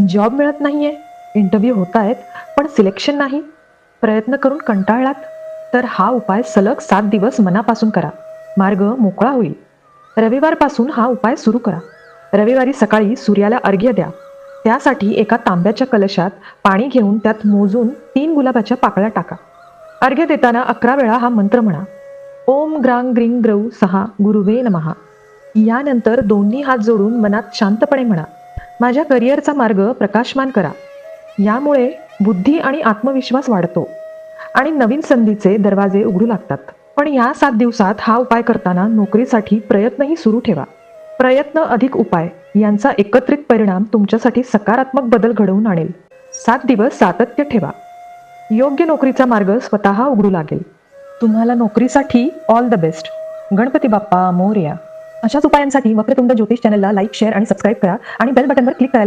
Job मिळत नाहीये interview होत आहेत पण सिलेक्शन नाही. प्रयत्न करून कंटाळलात. तर हा उपाय सलग सात दिवस मनापासून करा. मार्ग मोकळा होईल. रविवारपासून हा उपाय सुरू करा. रविवारी सकाळी सूर्याला अर्घ्य द्या. त्यासाठी एका तांब्याच्या कलशात पाणी घेऊन त्यात मोजून तीन गुलाबाच्या पाकळ्या टाका. अर्घ्य देताना अकरा वेळा हा मंत्र म्हणा. ओम ग्रांग ग्रिंग ग्रौ सहा गुरुवे नमहा यानंतर दोन्ही हात जोडून मनात शांतपणे म्हणा. माझ्या करिअरचा मार्ग प्रकाशमान करा. यामुळे बुद्धी आणि आत्मविश्वास वाढतो आणि नवीन संधीचे दरवाजे उघडू लागतात. पण या सात दिवसात हा उपाय करताना नोकरीसाठी प्रयत्नही सुरू ठेवा. प्रयत्न अधिक उपाय यांचा एकत्रित परिणाम तुमच्यासाठी सकारात्मक बदल घडवून आणेल. सात दिवस सातत्य ठेवा. योग्य नोकरीचा मार्ग स्वतः उघडू लागेल. तुम्हाला नोकरीसाठी all the best Ganpati Bappa Morya. अशाच उपायांसाठी वक्रतुंड ज्योतिष चॅनलला लाईक शेअर आणि सबस्क्राईब करा आणि बेल बटनवर क्लिक करायला